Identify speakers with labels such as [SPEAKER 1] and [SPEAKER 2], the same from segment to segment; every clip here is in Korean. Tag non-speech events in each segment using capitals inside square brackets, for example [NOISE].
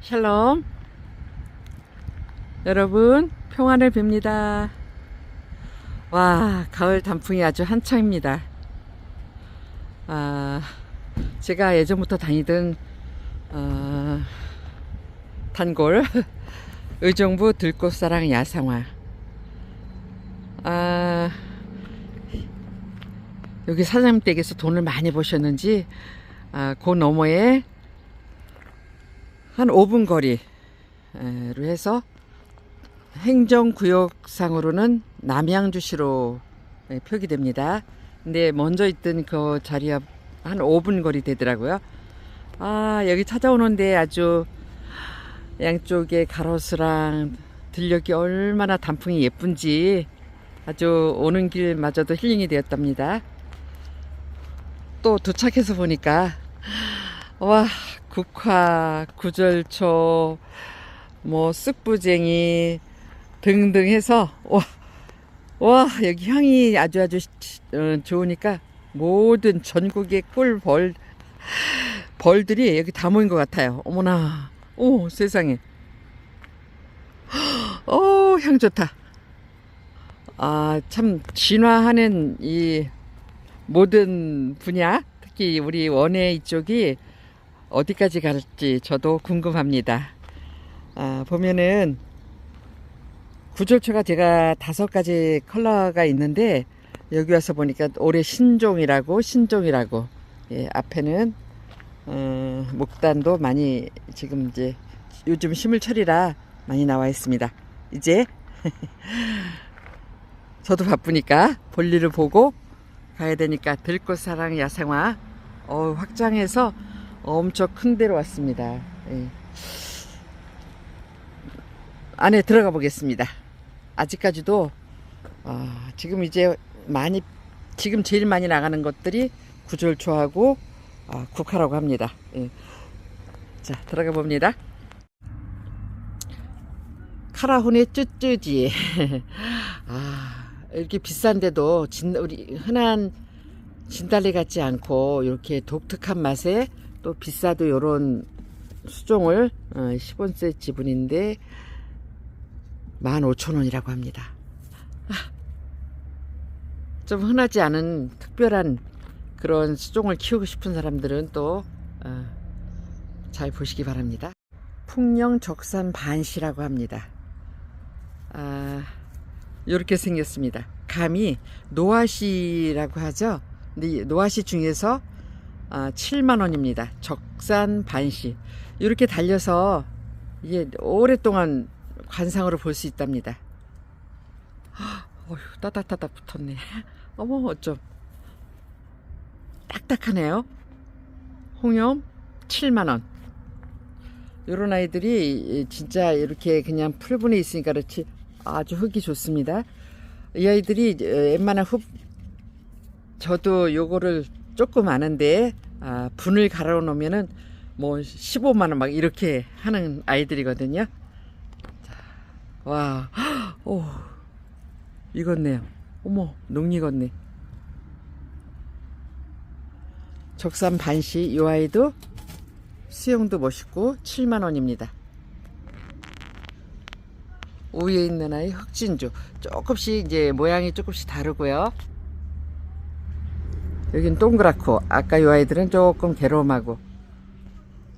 [SPEAKER 1] 샬롬. 여러분, 평안을 빕니다. 와, 가을 단풍이 아주 한창입니다. 아, 제가 예전부터 다니던, 어, 단골, [LAUGHS] 의정부 들꽃사랑 야상화. 아, 여기 사장님 댁에서 돈을 많이 버셨는지, 아, 그 너머에 한 5분 거리로 해서 행정구역상으로는 남양주시로 예, 표기됩니다. 근데 먼저 있던 그 자리 앞한 5분 거리 되더라고요. 아, 여기 찾아오는데 아주 양쪽에 가로수랑 들녘이 얼마나 단풍이 예쁜지 아주 오는 길마저도 힐링이 되었답니다. 또 도착해서 보니까 와 국화, 구절초, 뭐 쓱부쟁이 등등 해서 와, 와 여기 향이 아주 아주 어, 좋으니까 모든 전국의 꿀벌 벌들이 여기 다 모인 것 같아요. 어머나, 오 세상에, 어향 좋다. 아 참 진화하는 이 모든 분야, 특히 우리 원예 이쪽이 어디까지 갈지 저도 궁금합니다. 아, 보면은 구절초가 제가 다섯 가지 컬러가 있는데 여기 와서 보니까 올해 신종이라고 신종이라고 예, 앞에는 어, 목단도 많이 지금 이제 요즘 심을철이라 많이 나와 있습니다. 이제 [LAUGHS] 저도 바쁘니까 볼일을 보고 가야 되니까 들꽃사랑 야생화 어, 확장해서 엄청 큰 데로 왔습니다. 예. 안에 들어가 보겠습니다. 아직까지도 아, 지금 이제 많이 지금 제일 많이 나가는 것들이 구절초하고 아, 국화라고 합니다. 예. 자 들어가 봅니다. 카라훈의 쭈쭈지. [LAUGHS] 아 이렇게 비싼데도 진, 우리 흔한 진달래 같지 않고 이렇게 독특한 맛에 또 비싸도 요런 수종을 어, 10원세 지분인데 15,000원이라고 합니다. 아, 좀 흔하지 않은 특별한 그런 수종을 키우고 싶은 사람들은 또 잘 보시기 바랍니다. 풍령 적산 반시라고 합니다. 아, 이렇게 생겼습니다. 감이 노아시라고 하죠. 근데 이 노아시 중에서 아, 7만 원입니다. 적산 반시. 이렇게 달려서 이게 오랫동안 관상으로 볼 수 있답니다. 어휴, 따닥따닥 붙었네. 어머, 어쩜. 딱딱하네요. 홍염 7만 원. 요런 아이들이 진짜 이렇게 그냥 풀분에 있으니까 그렇지 아주 흙이 좋습니다. 이 아이들이 웬만한 흙 저도 요거를 조금 아는데 아, 분을 갈아 놓으면은 뭐 15만 원 막 이렇게 하는 아이들이거든요. 자, 와, 오, 익었네요. 어머, 농 익었네. 적산 반시 이 아이도 수영도 멋있고 7만 원입니다. 위에 있는 아이 흑진주 조금씩 이제 모양이 조금씩 다르고요. 여긴 동그랗고 아까 이 아이들은 조금 괴로움하고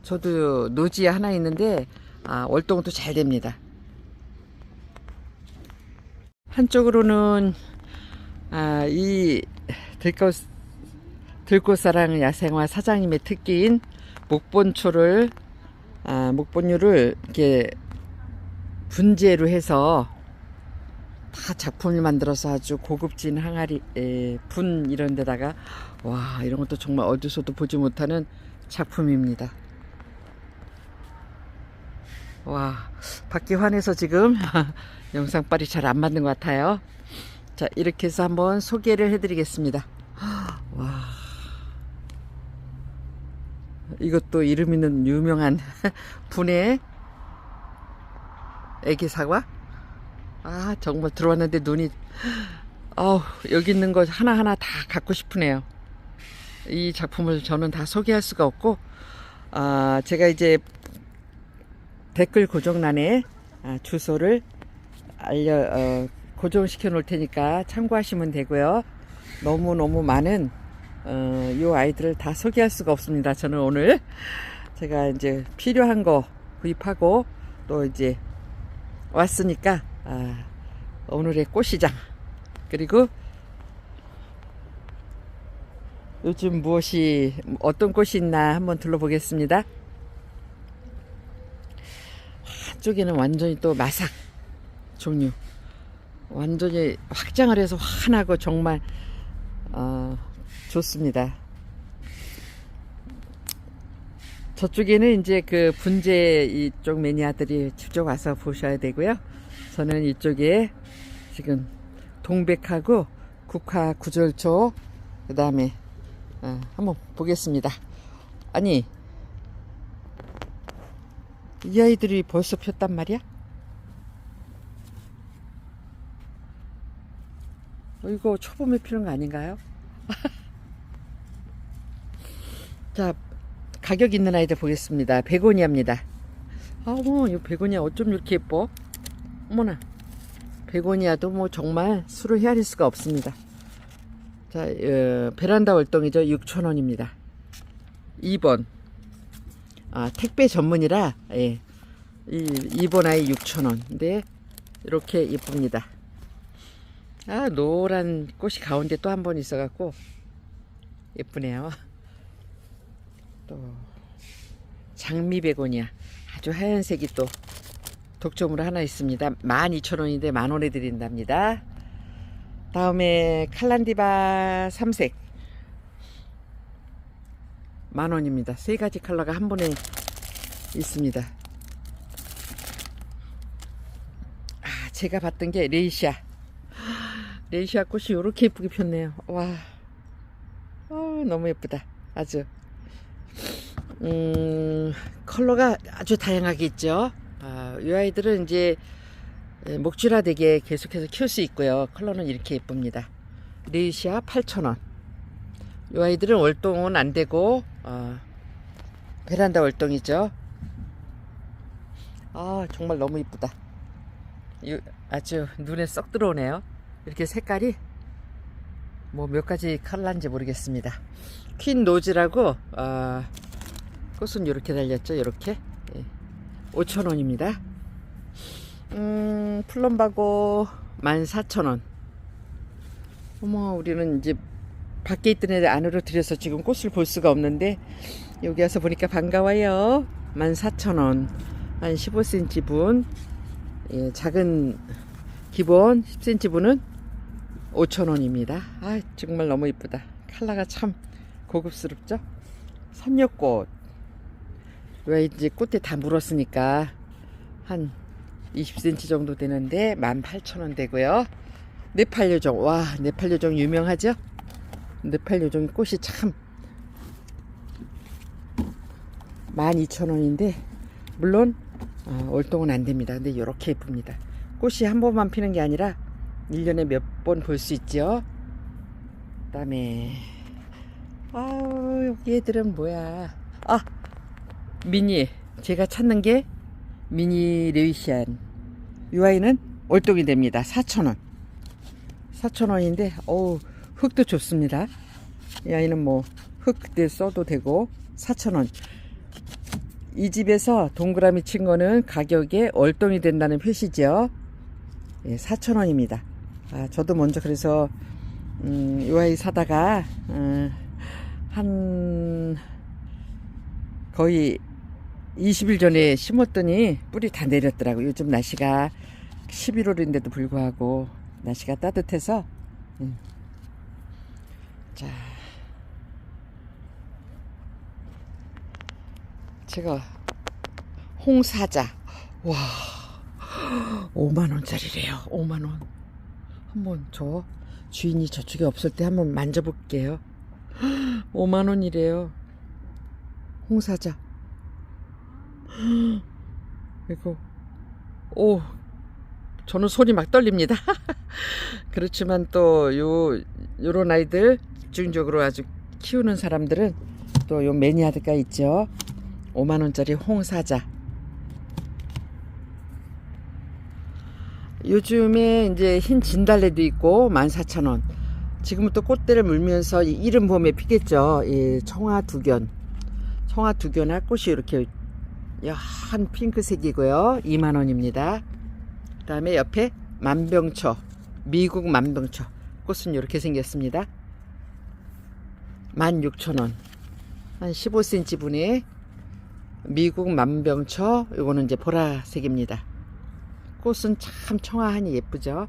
[SPEAKER 1] 저도 노지에 하나 있는데 아, 월동도 잘 됩니다. 한쪽으로는 아, 이 들꽃 들꽃사랑 야생화 사장님의 특기인 목본초를 아, 목본유를 이렇게 분재로 해서 다 작품을 만들어서 아주 고급진 항아리 에, 분 이런 데다가 와 이런 것도 정말 어디서도 보지 못하는 작품입니다. 와 밖이 환해서 지금 [LAUGHS] 영상빨이 잘 안 맞는 것 같아요. 자 이렇게 해서 한번 소개를 해드리겠습니다. [GASPS] 와 이것도 이름 있는 유명한 [LAUGHS] 분의 애기 사과. 아 정말 들어왔는데 눈이 [GASPS] 어 여기 있는 거 하나하나 다 갖고 싶으네요. 이 작품을 저는 다 소개할 수가 없고 아 제가 이제 댓글 고정란에 아, 주소를 알려 어, 고정시켜 놓을 테니까 참고하시면 되고요. 너무 너무 많은 어, 요 아이들을 다 소개할 수가 없습니다. 저는 오늘 제가 이제 필요한 거 구입하고 또 이제 왔으니까 아, 오늘의 꽃시장 그리고 요즘 무엇이 어떤 꽃이 있나 한번 둘러보겠습니다. 한쪽에는 완전히 또 마삭 종류 완전히 확장을 해서 환하고 정말 어, 좋습니다. 저쪽에는 이제 그 분재 이쪽 매니아들이 직접 와서 보셔야 되고요. 저는 이쪽에 지금 동백하고 국화 구절초 그 다음에 어, 한번 보겠습니다. 아니 이 아이들이 벌써 폈단 말이야? 어, 이거 초봄에 피는 거 아닌가요? [LAUGHS] 자, 가격 있는 아이들 보겠습니다. 베고니아입니다. 아, 어머, 이 베고니아 어쩜 이렇게 예뻐? 어머나. 베고니아도 뭐 정말 수를 헤아릴 수가 없습니다. 자, 어, 베란다 월동이죠. 6,000원입니다. 2번. 아, 택배 전문이라, 예. 이, 2번 아이 6,000원. 근데, 이렇게 예쁩니다. 아, 노란 꽃이 가운데 또 한 번 있어갖고, 예쁘네요. 또, 장미 베고니아. 아주 하얀색이 또 독점으로 하나 있습니다. 12,000원인데 만원에 드린답니다. 다음에 칼란디바 3색. 만원입니다. 세 가지 컬러가 한 번에 있습니다. 아, 제가 봤던 게 레이시아. 레이시아 꽃이 이렇게 예쁘게 폈네요. 와, 어, 너무 예쁘다. 아주. 음, 컬러가 아주 다양하게 있죠. 아, 이 아이들은 이제 예, 목줄화되게 계속해서 키울 수 있고요. 컬러는 이렇게 예쁩니다. 레이시아 8,000원. 이 아이들은 월동은 안 되고, 어, 베란다 월동이죠. 아, 정말 너무 이쁘다. 이- 아주 눈에 쏙 들어오네요. 이렇게 색깔이 뭐 몇 가지 컬러인지 모르겠습니다. 퀸 노즈라고, 어, 꽃은 이렇게 달렸죠. 이렇게. 5,000원입니다. 음, 플럼바고 14,000원. 어머, 우리는 이제 밖에 있던 애들 안으로 들여서 지금 꽃을 볼 수가 없는데 여기 와서 보니까 반가워요. 14,000원. 한 15cm 분. 예, 작은 기본 10cm 분은 5,000원입니다. 아, 정말 너무 이쁘다. 컬러가 참 고급스럽죠? 삼엽꽃. 왜 이제 꽃에 다 물었으니까 한 20cm 정도 되는데 18,000원 되고요. 네팔 요정. 와, 네팔 요정 유명하죠? 네팔 요정 꽃이 참 12,000원인데 물론 어, 월동은 안 됩니다. 근데 이렇게 예쁩니다. 꽃이 한 번만 피는 게 아니라 1년에 몇 번 볼 수 있죠. 그다음에 아우 애들은 뭐야? 아 미니 제가 찾는 게 미니 레이시안. 이 아이는 월동이 됩니다. 4,000원. 4,000원인데 어우 흙도 좋습니다. 이 아이는 뭐 흙 그때 써도 되고 4,000원. 이 집에서 동그라미 친 거는 가격에 월동이 된다는 표시죠. 예, 4,000원입니다. 아, 저도 먼저 그래서 음, 이 아이 사다가 음, 한 거의 20일 전에 심었더니 뿌리 다 내렸더라고. 요즘 날씨가 11월인데도 불구하고 날씨가 따뜻해서 음. 자 제가 홍사자 와 5만 원짜리래요. 5만 원. 한번 저 주인이 저쪽에 없을 때 한번 만져볼게요. 5만 원이래요. 홍사자. 이거 오 저는 손이 막 떨립니다. [LAUGHS] 그렇지만 또 요 요런 아이들 집중적으로 아주 키우는 사람들은 또 요 매니아드가 있죠. 5만 원짜리 홍사자. 요즘에 이제 흰 진달래도 있고 14,000원. 지금은 또 꽃대를 물면서 이 이른 봄에 피겠죠. 이 청아 두견. 청아 두견과 꽃이 이렇게 야 한 핑크색이고요. 2만 원입니다. 그 다음에 옆에 만병초. 미국 만병초. 꽃은 이렇게 생겼습니다. 16,000원. 한 15cm 분의 미국 만병초. 요거는 이제 보라색입니다. 꽃은 참 청아하니 예쁘죠.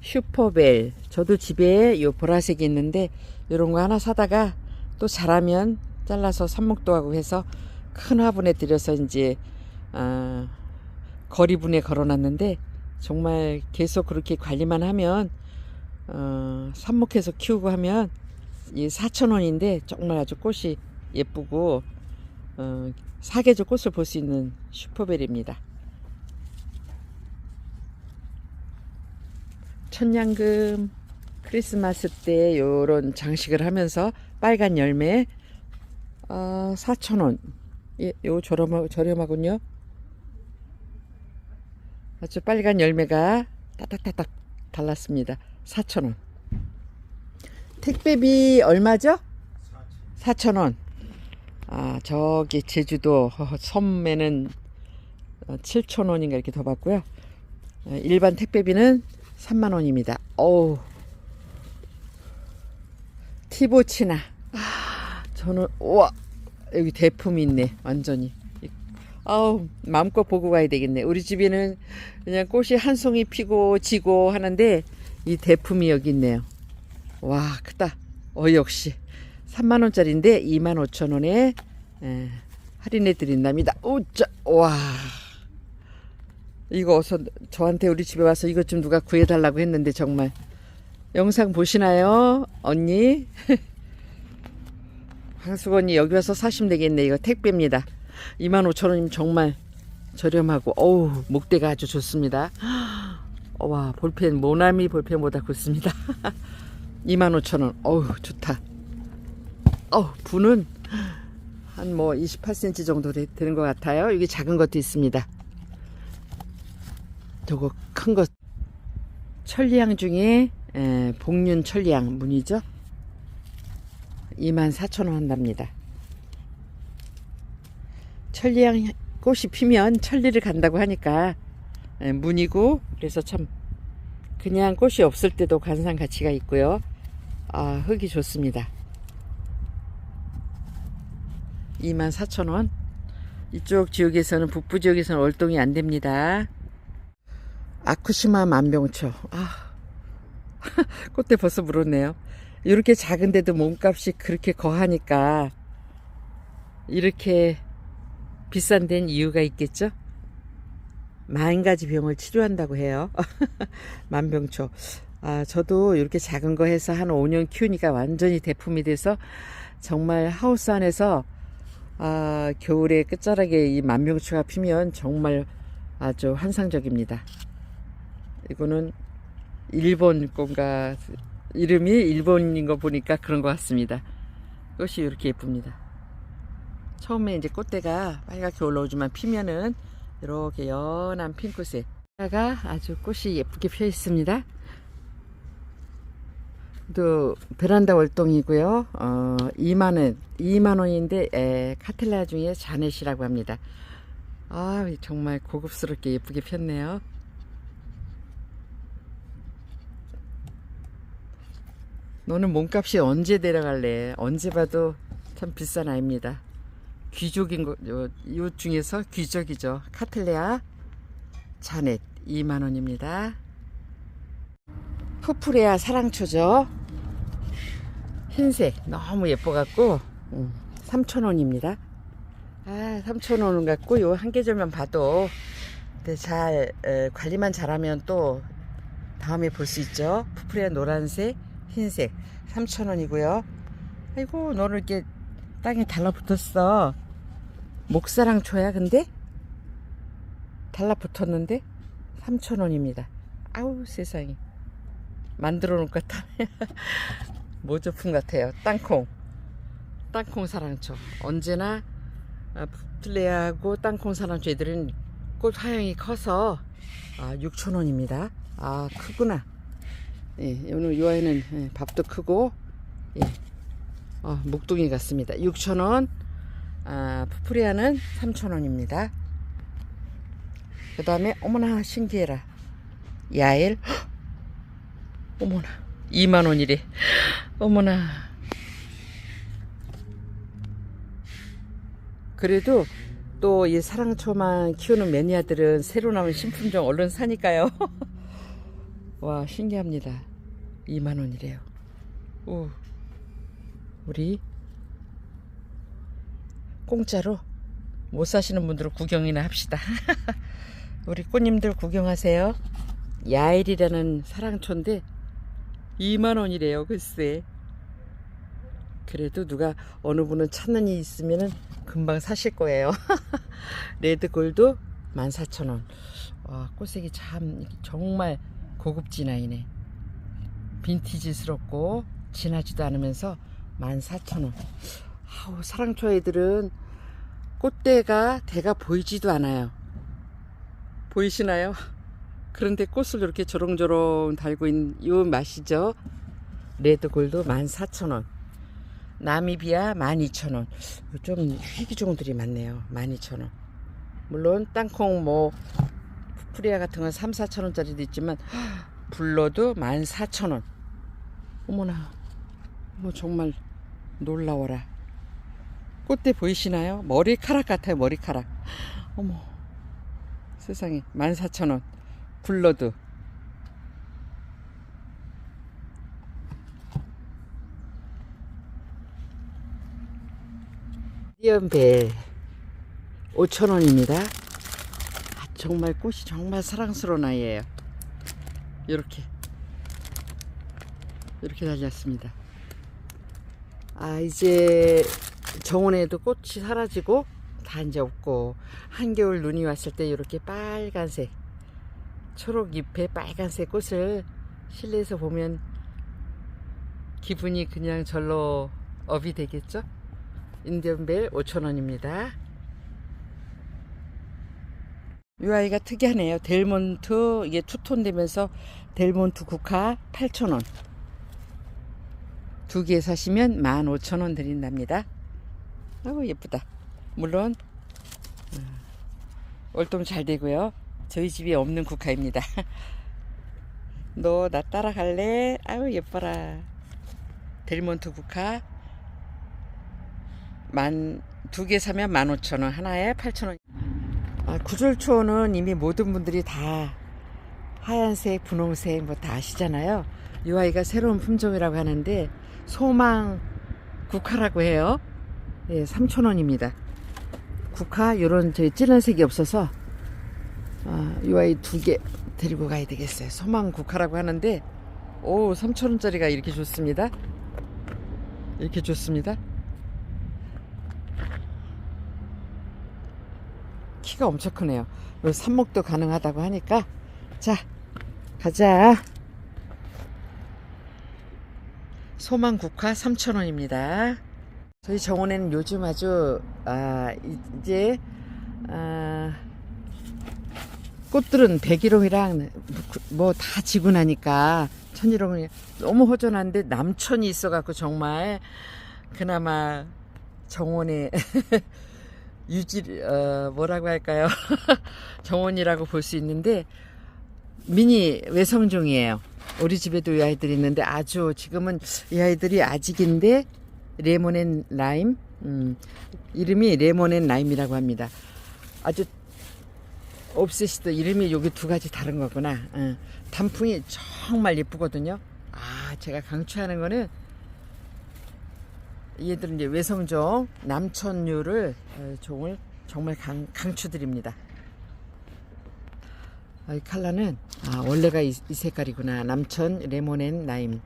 [SPEAKER 1] 슈퍼벨. 저도 집에 요 보라색이 있는데 요런 거 하나 사다가 또 자라면 잘라서 삽목도 하고 해서 큰 화분에 들여서 이제 아, 거리분에 걸어놨는데 정말 계속 그렇게 관리만 하면 어, 삽목해서 키우고 하면 이 4,000원인데 정말 아주 꽃이 예쁘고 어, 사계절 꽃을 볼 수 있는 슈퍼벨입니다. 천냥금 크리스마스 때 요런 장식을 하면서 빨간 열매 어, 4,000원 예, 요 저렴하, 저렴하군요 아주 빨간 열매가 따닥따닥 달랐습니다 4,000원 택배비 얼마죠? 4,000원 아 저기 제주도 섬에는 7,000원인가 이렇게 더 받고요 어, 일반 택배비는 3만 원입니다. 어우. 티보치나. 아, 저는 우와. 여기 대품이 있네. 완전히. 아우, 마음껏 보고 가야 되겠네. 우리 집에는 그냥 꽃이 한 송이 피고 지고 하는데 이 대품이 여기 있네요. 와, 크다. 어, 역시. 3만 원짜리인데 2만 5천 원에 에, 할인해 드린답니다. 우짜. 와. 이거 어서 저한테 우리 집에 와서 이것 좀 누가 구해달라고 했는데 정말 영상 보시나요 언니 [LAUGHS] 언니 여기 와서 사시면 되겠네. 이거 택배입니다. 25,000원이면 정말 저렴하고 어우 목대가 아주 좋습니다. [GASPS] 와 볼펜 모나미 볼펜보다 굵습니다. [LAUGHS] 25,000원. 어우 좋다. 어우 분은 한 뭐 28cm 정도 되- 되는 것 같아요. 여기 작은 것도 있습니다. 저거 큰거 천리향 중에 에, 복륜 천리향 문이죠 24,000원 한답니다. 천리향 꽃이 피면 천리를 간다고 하니까 에, 문이고 그래서 참 그냥 꽃이 없을 때도 관상 가치가 있고요. 아 흙이 좋습니다. 24,000원. 이쪽 지역에서는 북부 지역에서는 월동이 안 됩니다. 아쿠시마 만병초. 아, [LAUGHS] 꽃대 벌써 물었네요. 이렇게 작은데도 몸값이 그렇게 거하니까 이렇게 비싼 데는 이유가 있겠죠? 만 가지 병을 치료한다고 해요. [LAUGHS] 만병초. 아, 저도 이렇게 작은 거 해서 한 5년 키우니까 완전히 대품이 돼서 정말 하우스 안에서 아, 겨울에 끝자락에 이 만병초가 피면 정말 아주 환상적입니다. 이거는 일본 건가 이름이 일본인 거 보니까 그런 것 같습니다. 꽃이 이렇게 예쁩니다. 처음에 이제 꽃대가 빨갛게 올라오지만 피면은 이렇게 연한 핑크색. 가 아주 꽃이 예쁘게 펴 있습니다. 또 베란다 월동이고요. 어, 2만 원, 2만 원인데 에, 카텔라 중에 자넷이라고 합니다. 아, 정말 고급스럽게 예쁘게 폈네요. 너는 몸값이 언제 내려갈래? 언제 봐도 참 비싼 아이입니다. 귀족인 거, 요, 요 중에서 귀족이죠. 카틀레아 자넷 2만원입니다. 푸프레아 사랑초죠. 흰색 너무 예뻐갖고 음, 3,000원입니다. 아, 3,000원 같고 요 한 계절만 봐도 근데 잘 에, 관리만 잘하면 또 다음에 볼 수 있죠. 푸프레아 노란색 흰색 3,000원이고요. 아이고 너는 이렇게 땅에 달라붙었어. 목사랑 초야 근데? 달라붙었는데 3,000원입니다. 아우 세상에 만들어 놓을 것 같아. [LAUGHS] 모조품 같아요. 땅콩 땅콩 사랑초 언제나 아, 플레하고 땅콩 사랑초 애들은 꽃 화형이 커서 아, 6,000원입니다. 아, 크구나. 예, 오늘 요 아이는 예, 밥도 크고, 예. 어, 묵둥이 같습니다. 6,000원. 아, 푸프리아는 3,000원입니다. 그 다음에, 어머나, 신기해라. 야엘. 헉! [GASPS] 어머나. 2만원이래. [GASPS] 어머나. 그래도 또 이 사랑초만 키우는 매니아들은 새로 나온 신품종 얼른 사니까요. [LAUGHS] 와, 신기합니다. 2만원이래요. 오. 우리 공짜로 못 사시는 분들은 구경이나 합시다. [LAUGHS] 우리 꽃님들 구경하세요. 야일이라는 사랑초인데 2만 원이래요. 글쎄. 그래도 누가 어느 분은 찾는 이 있으면은 금방 사실 거예요. [LAUGHS] 레드골드 14,000원. 와, 꽃색이 참 정말 고급진 아이네. 빈티지스럽고 진하지도 않으면서 14,000원. 아우, 사랑초 애들은 꽃대가 대가 보이지도 않아요. 보이시나요? 그런데 꽃을 이렇게 조롱조롱 달고 있는 이 맛이죠. 레드골드 14,000원. 나미비아 12,000원. 좀 희귀종들이 많네요. 12,000원. 물론 땅콩 뭐푸 프리아 같은 건 3, 4,000원짜리도 있지만 불러도 14,000원. 어머나. 뭐 정말 놀라워라. 꽃대 보이시나요? 머리카락 같아요. 머리카락. 어머. 세상에 14,000원. 굴러도 리언벨 5,000원입니다. 아, 정말 꽃이 정말 사랑스러운 아이예요. 이렇게 이렇게 달렸습니다. 아 이제 정원에도 꽃이 사라지고 다 이제 없고 한겨울 눈이 왔을 때 이렇게 빨간색 초록 잎에 빨간색 꽃을 실내에서 보면 기분이 그냥 절로 업이 되겠죠? 인디언벨 5,000원입니다. 이 아이가 특이하네요. 델몬트 이게 투톤 되면서 델몬트 국화 8,000원. 두 개 사시면 15,000원 드린답니다. 아이고 예쁘다. 물론 음, 월동 잘 되고요. 저희 집에 없는 국화입니다. [LAUGHS] 너 나 따라갈래? 아유 예뻐라. 델몬트 국화 만 두 개 사면 만 오천 원 하나에 팔천 원. 아 구절초는 이미 모든 분들이 다 하얀색, 분홍색 뭐 다 아시잖아요. 이 아이가 새로운 품종이라고 하는데 소망 국화라고 해요. 예, 3천 원입니다. 국화 요런 저 진한 색이 없어서 아, 이 아이 두 개 데리고 가야 되겠어요. 소망 국화라고 하는데 오 3천 원짜리가 이렇게 좋습니다. 이렇게 좋습니다. 키가 엄청 크네요. 요 삽목도 가능하다고 하니까 자 가자. 소망 국화 3,000원입니다. 저희 정원에는 요즘 아주 아 이- 이제 아 꽃들은 백일홍이랑 뭐 다 지고 나니까 천일홍이 너무 허전한데 남천이 있어갖고 정말 그나마 정원에 [LAUGHS] 유지 어 뭐라고 할까요 [LAUGHS] 정원이라고 볼 수 있는데 미니 외성종이에요. 우리 집에도 이 아이들이 있는데 아주 지금은 이 아이들이 아직인데 레몬 앤 라임 음, 이름이 레몬 앤 라임이라고 합니다. 아주 옵세시도 이름이 여기 두 가지 다른 거구나. 어, 단풍이 정말 예쁘거든요. 아 제가 강추하는 거는 얘들은 이제 외성종 남천류를 어, 종을 정말 강, 강추드립니다. 아, 이 컬러는 아 원래가 이, 이 색깔이구나. 남천 레몬앤 라임.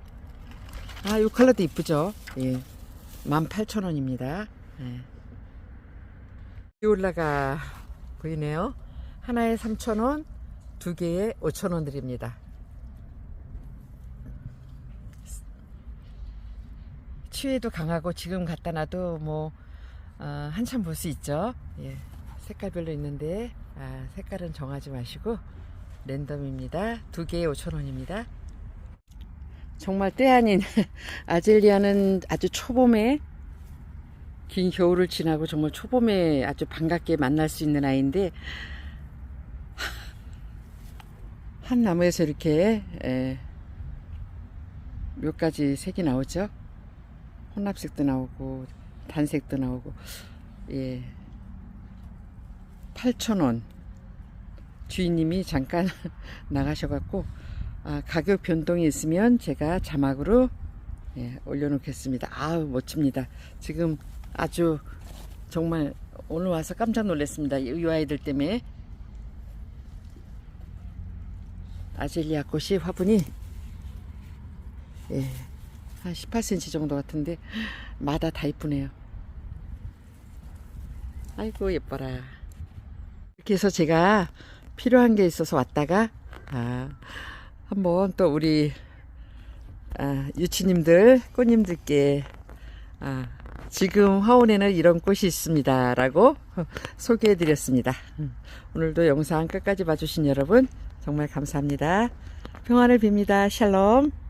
[SPEAKER 1] 아이 컬러도 이쁘죠? 예. 18,000원입니다. 예. 비올라가 보이네요. 하나에 3,000원 두 개에 5,000원 드립니다 치외도 강하고 지금 갖다 놔도 뭐 어, 한참 볼 수 있죠 예. 색깔별로 있는데 아, 색깔은 정하지 마시고 랜덤입니다. 두 개에 5,000원입니다. 정말 때 아닌 [LAUGHS] 아젤리아는 아주 초봄에 긴 겨울을 지나고 정말 초봄에 아주 반갑게 만날 수 있는 아이인데 한 나무에서 이렇게 에, 몇 가지 색이 나오죠. 혼합색도 나오고 단색도 나오고 예 8,000원 주인님이 잠깐 [LAUGHS] 나가셔갖고 아, 가격 변동이 있으면 제가 자막으로 예, 올려놓겠습니다. 아우 멋집니다. 지금 아주 정말 오늘 와서 깜짝 놀랐습니다. 이이 아이들 때문에 아젤리아 꽃이 화분이 예, 한 18cm 정도 같은데 마다 다 이쁘네요. 아이고 예뻐라. 이렇게 해서 제가 필요한 게 있어서 왔다가 아, 한번 또 우리 아, 유치님들 꽃님들께 아, 지금 화원에는 이런 꽃이 있습니다 라고 소개해 드렸습니다. 음, 오늘도 영상 끝까지 봐주신 여러분 정말 감사합니다. 평안을 빕니다. 샬롬.